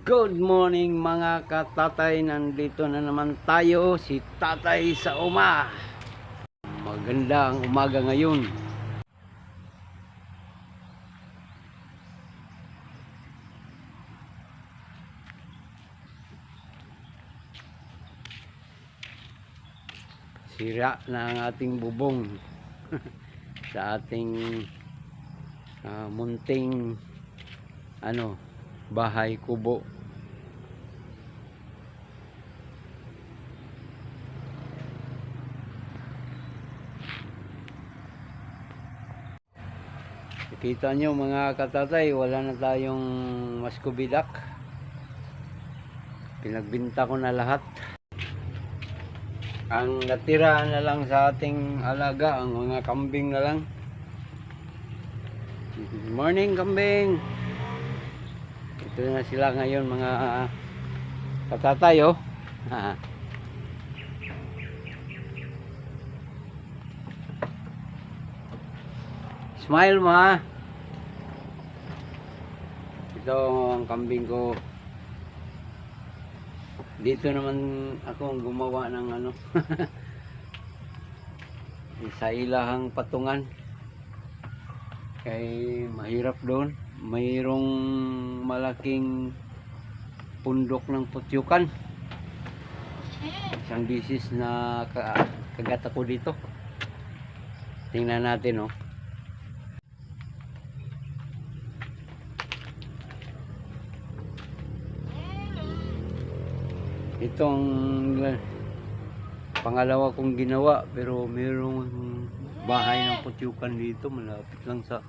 Good morning mga katatay, nandito na naman tayo, si Tatay sa Uma. Maganda ang umaga ngayon. Sira na ang ating bubong sa ating ah, munting ano bahay kubo Kita nyo mga katatay, wala na tayong maskubidak. Pinagbinta ko na lahat. Ang natira na lang sa ating alaga, ang mga kambing na lang. Good morning kambing! Ito na sila ngayon mga katatay oh. Smile mo ha. Ito ang kambing ko. Dito naman ako ang gumawa ng ano. sa ilahang patungan. Kay mahirap doon. Mayroong malaking pundok ng putyukan. Isang bisis na ka kagat ako dito. Tingnan natin oh. Itong uh, pangalawa kong ginawa pero mayroong bahay ng putyukan dito malapit lang sa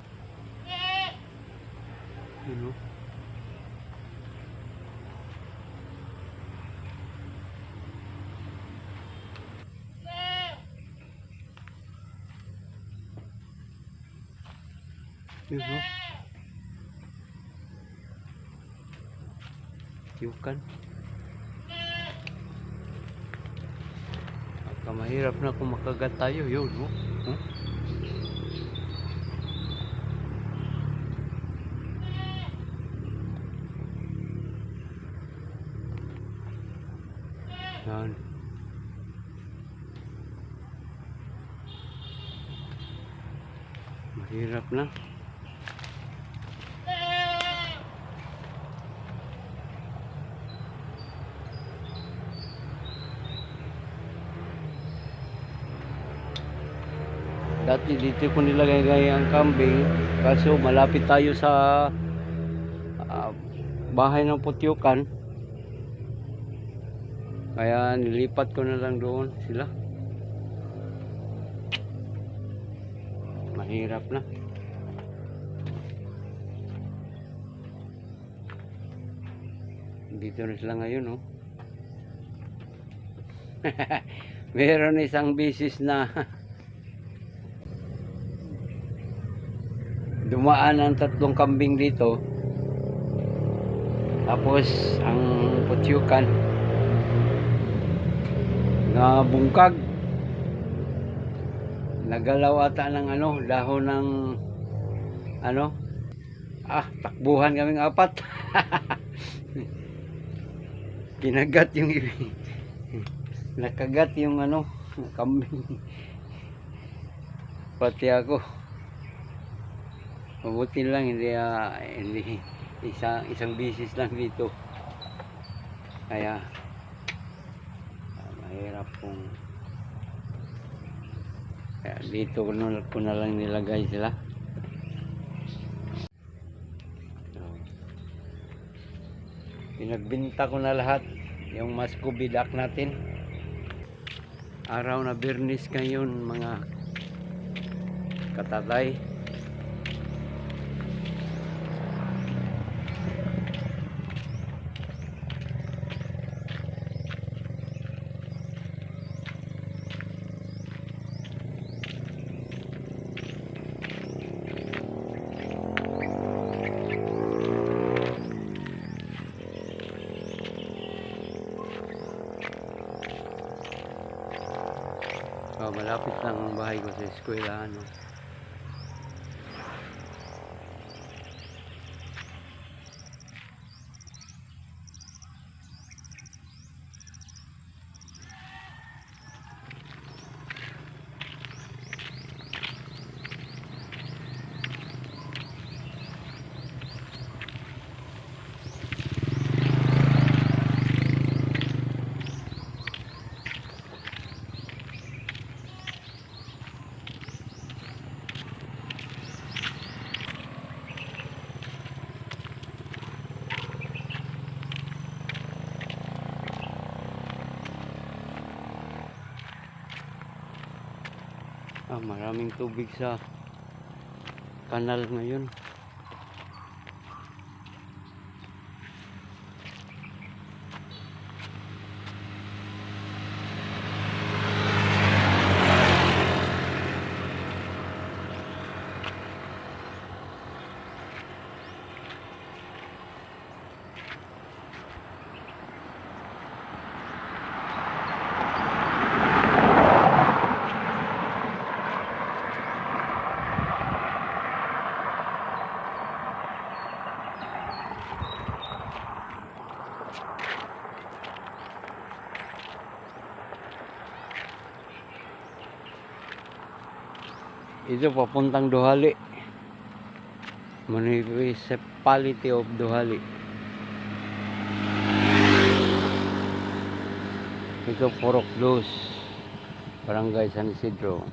you know, you know, putyukan Baka mahirap na kung makagat tayo yun, no? Huh? Yan. Mahirap na. Dati dito ko nilagay ang kambing kaso malapit tayo sa ah, bahay ng putyukan. Kaya nilipat ko na lang doon sila. Mahirap na. Dito na sila ngayon, oh. Meron isang bisis na dumaan ang tatlong kambing dito tapos ang putyukan na bungkag. Nagalaw ata ng ano dahon ng ano? Ah takbuhan kaming apat. Kinagat yung nakagat yung ano kambing. Pati ako. Mabuti lang hindi ah, hindi isa, isang bisis lang dito. Kaya mahirap kung kaya dito ko na, ko na lang nilagay sila. Pinagbinta ko na lahat yung mas kubidak natin. Araw na birnis ngayon mga katatay. Lang ang bahay ko sa eskwela ano. Maraming tubig sa kanal ngayon. Ito papuntang Duhali. Municipality of Duhali. Ito Purok Dos. Barangay San Isidro.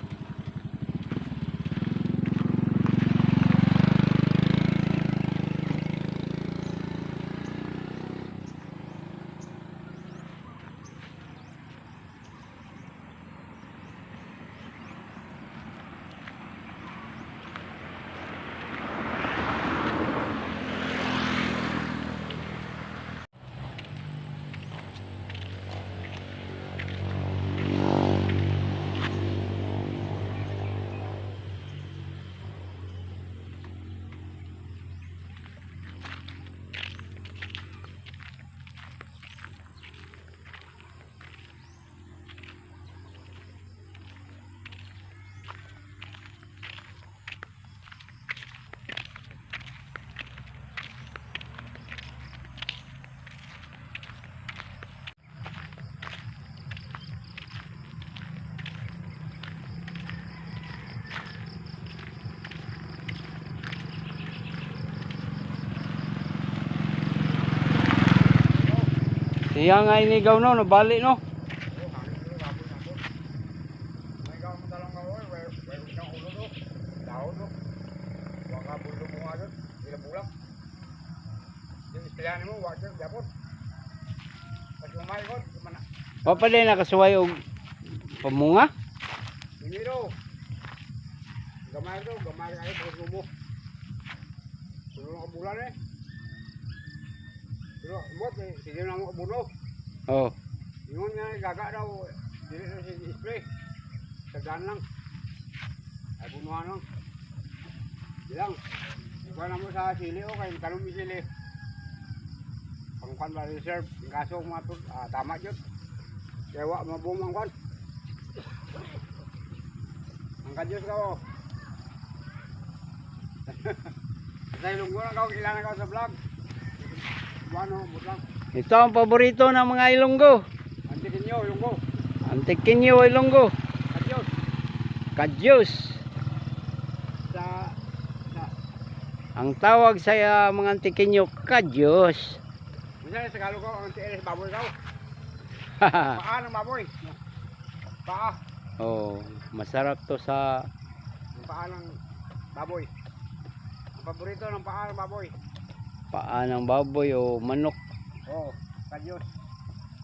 Siya nga inigaw no, nabali no. O pa din nakasuway og pamunga. Gamay to, gamay kayo pag mo. Puno ka bulan eh. Pero mo, sige na mo kabuno. Oh, Yun nga, gaga daw. Dili na si spray. Sagdan lang. Ay bunuhan lang. Bilang. Ikuha na mo sa sili o kay kanong may sili. Pangkwan ba reserve. Kaso mga ah, tama yun. Kaya wa mabum ang kwan. Ang kadyos ka o. Sa sa vlog. Ito ang paborito ng mga Ilonggo. Antikin nyo, ilunggo. Antikinyo Ilonggo. Kadyos. Kadyos. Sa, sa, Ang tawag sa uh, mga Antikinyo, Kadyos. Minsan sa Tagalog ko, ang tiilis baboy daw. Paa ng baboy. Paa. oh, masarap to sa Yung paa ng baboy. Ang paborito ng paa ng baboy. Paa ng baboy o manok. Oo, oh, kadyos.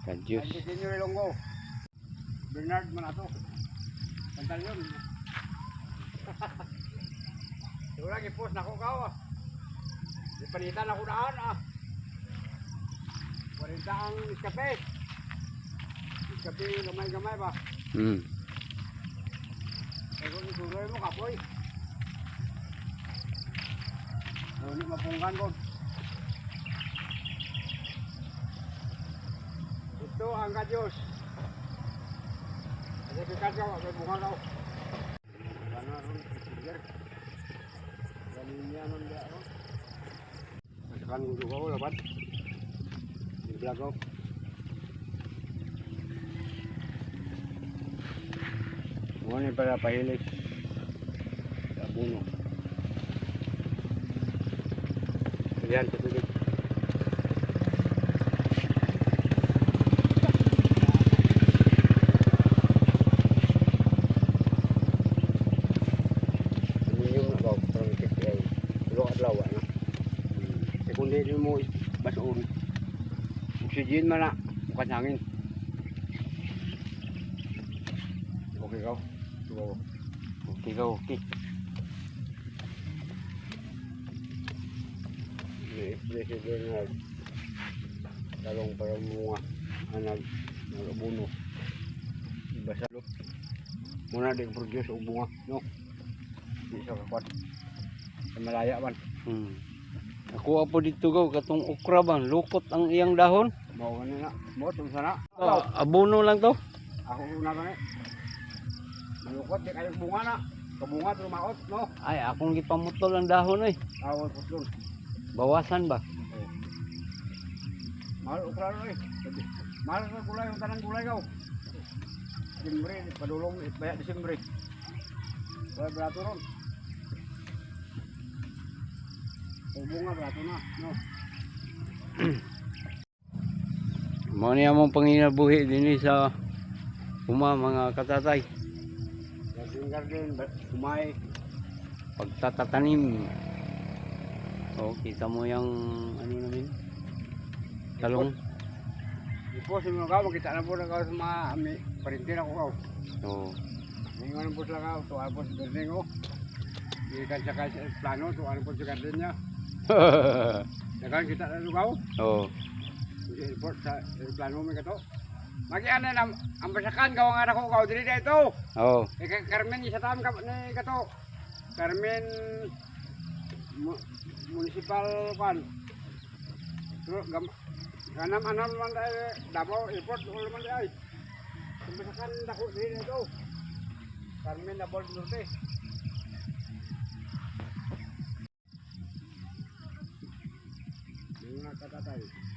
Kadyos. Antikin nyo ilonggo. Bernard Manato. Pantal yun. Wala kipos na ko kaw ah. Di panitan ako daan ah. 40 ang iskape. Iskape gamay-gamay ba? Mm. Ay kung isuroy mo kapoy. Ano ni mapungkan ko. Ito ang kadyos. Kasi pikat ka, may bunga daw. Sana ron, sugar. Galing niya nun dia ron. Masakan gusto ko, lapat. Iblag ko. Ngunit para pahilig. Sa puno. Yan, sa tubig. Ano yung nakaw, parang kikay. Tulo adlaw, ano? Eh, kung di mo basoon, oxygen man na, bukas hangin. Okay ka? Ko. Ikaw, okay. Ito na talong para mga anak nag-abuno. Basta lo. Muna di produce og bunga, no? Di sa kakwat. Sa malaya man. Hmm. Ako po dito gaw katong okra bang lukot ang iyang dahon. Mao na na. Mo tum sana. Oh, abono lang to. Ako una ba ni? Malukot di kayo bunga na. Kabunga pero maot, no? Ay, akong gipamutol ang dahon ay. Awal putlon. Bawasan ba? Mahal ukra ro eh. Mahal sa gulay, yung tanang gulay gaw. Disembre, padulong, bayar Disembre. Bayar berato ron. Bunga berato na, no? Mo ni among panginabuhi dinhi sa uma mga katatay. Garden garden, kumay. Pagtatatanim. Oh, kita mo yung ano namin? Talong. Ipo sa mga gaw, makita na po na gaw sa mga ami, parintin ako gaw. Oh. Ngayon po sila gaw, tuwan po sa garden ko. Ikan sa plano, tuwan po sa garden niya. Nakan kita na gaw. oh. Report sa plano mo kato. Magiana na ang basakan gawa nga ako gaw dili dito. Oh. Eh kay Carmen isa tam ka ni kato. Carmen mu, municipal kan. Pero gam ganam anam man dai Davao airport ulo man dai. Ang basakan dako dili dito. Carmen Davao Norte. Mga katatay. Paano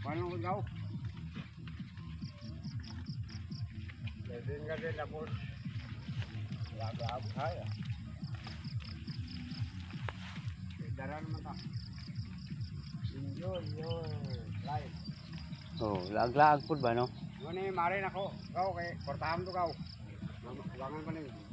ko daw? Pwede nga din ako. Wag-wag kaya. Dara naman ta. Enjoy your life. Oh, lag-lag pud ba no? Ngani mare nako. Kau kay portahan to kau. Wangan pa ni.